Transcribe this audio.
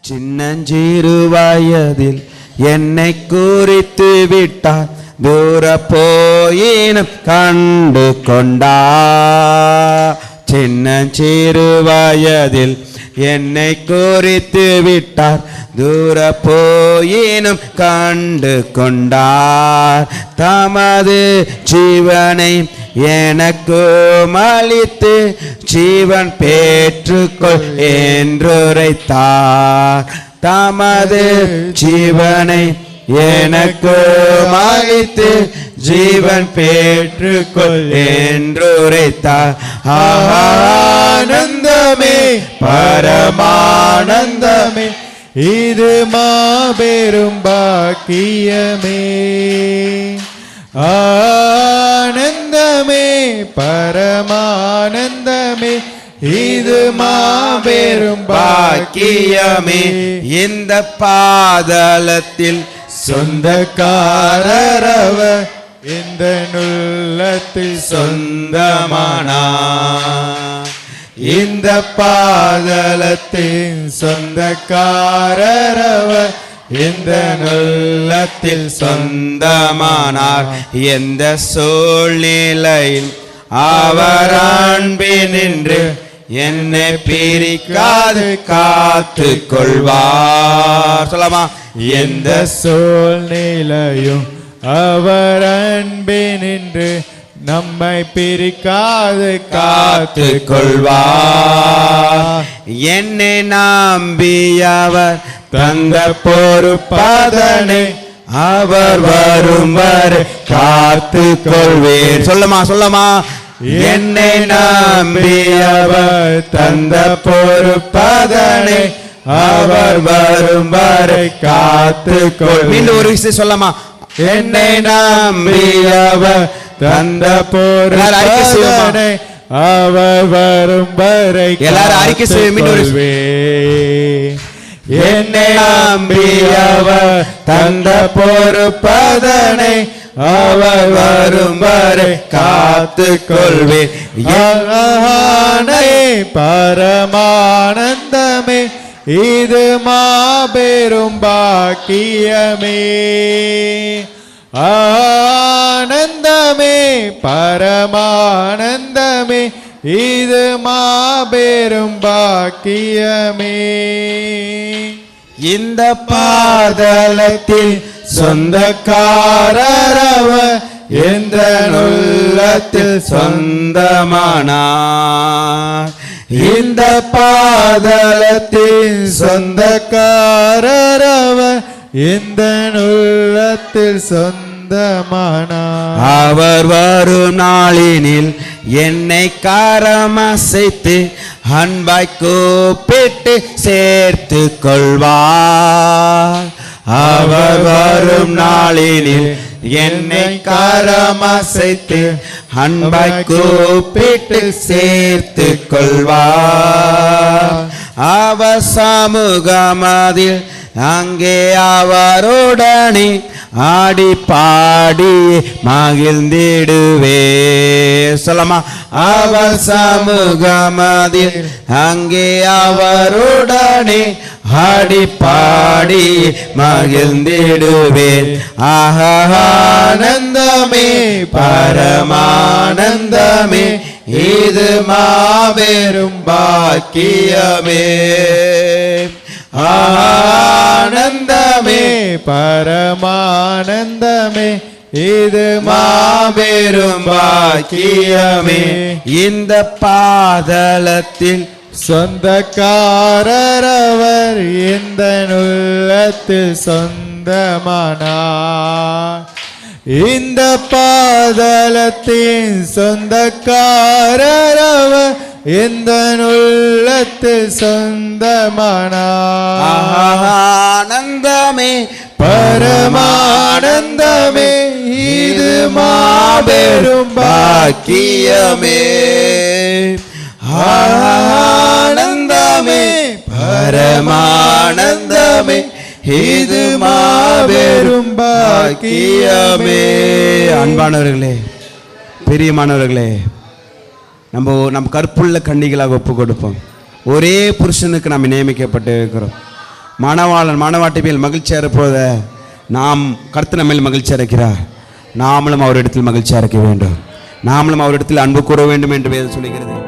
சின்னஞ்சிறு வயதில் என்னை குறித்து விட்டார். தூர போயினும் கண்டு கொண்டா சின்னஞ்சிறு வயதில் என்னை குறித்து விட்டார். தூர போயினும் கண்டு கொண்டார். தமது ஜீவனை எனக்கு அளித்து ஜீவன் பெற்றுக்கொள் என்றுரைத்தார். தமது ஜீவனை எனக்கு அளித்து ஜீவன் பெற்றுக்கொள் என்றுரைத்தார். ஆனந்தமே பரமானந்தமே இது மாபெரும் பாக்கியமே. ஆ பரமானந்தமே இது மாபெரும் பாக்கியமே. இந்த பாதலத்தில் சொந்தக்காரரவ இந்த நுள்ளத்தில் சொந்தமானா இந்த பாதலத்தின் சொந்தக்காரரவ இந்த நல்லத்தில் சொந்தமானார். எந்த சூழ்நிலையில் அவர் அன்பினின்று என்னை பிரிக்காது காத்து கொள்வார் சொல்லமா? எந்த சூழ்நிலையும் அவர் அன்பினின்று நம்மை பிரிக்காது காத்து கொள்வார் என்னை நம்பியவர் தந்த பொறுப்பதனை அவர் வரும் வரை காத்து கொள்வேன் சொல்லமா சொல்லமா? என்னை நம்பியவர் தந்த பொறுப்பதனை அவர் வரும் வரை காத்து கொள் மீண்டும் ஒரு விஷயம் சொல்லமா? என்னை நம்பியவர் தந்த? பொறுப்பதனை அவர் வரும் வரை எல்லாரும் அறிக்கை செய்ய மீண்டும் ஒரு- காத்துக்கொள்வேன். என்னை நம்பியவர் தந்த பொறுப்பதனை அவர் வரும் வரை காத்து கொள்வேன் ஆனே பரமானந்தமே இது மாபெரும் பாக்கியமே ஆனந்தமே பரமானந்தமே இது மாபெரும் பாக்கியமே. இந்த பாதலத்தில் சொந்தக்காரரவ எந்த நுள்ளத்தில் சொந்தமானார். இந்த பாதலத்தில் எந்த நுள்ளத்தில் சொந்த சொந்தமானார் அவர் வரும் நாளினில் என்னை காரமசைத்து அன்பாய் கூப்பிட்டு சேர்த்து கொள்வார். அவர் வரும் நாளினில் என்னை காரமசைத்து அன்பாய் கூப்பிட்டு சேர்த்து கொள்வார். அவர் சமூகமதில் அங்கே அவருடனே ஆடி பாடி மகிழ்ந்திடுவே. சொல்லமா அவர் சமூகமதில் அங்கே அவருடனே ஆடி பாடி மகிழ்ந்திடுவேன். ஆனந்தமே பரமானந்தமே இது மாபெரும் பாக்கியமே. ஆ பரமானந்தமே இது மாபெரும் பாக்கியமே. இந்த பாதலத்தில் சொந்தக்காரரவர் இந்த நுள்ளத்தில் சொந்தமானார். இந்த பாதலத்தின் சொந்தக்காரரவர் இந்த நுள்ளத்தில் சொந்தமானார். ஆனந்தமே பரமானந்தமே இது மாபெரும் பாக்கியமே. ஆனந்தமே பரமானந்தமே இது மாபெரும் பாக்கியமே. அன்பானவர்களே பெரியமானவர்களே நம்ம நம்ம கற்புள்ள கன்னிகளாக ஒப்பு கொடுப்போம் ஒரே புருஷனுக்கு நாம் நியமிக்கப்பட்டு இருக்கிறோம் மணவாளன் மணவாட்டி மேல் மகிழ்ச்சியாக இருப்போத நாம் கருத்து நம்மில் மகிழ்ச்சியாக இருக்கிறார் நாமளும் அவரிடத்தில் மகிழ்ச்சியாக இருக்க வேண்டும். நாமளும் அவரிடத்தில் அன்பு கூற வேண்டும் என்று வேதம் சொல்லுகிறது.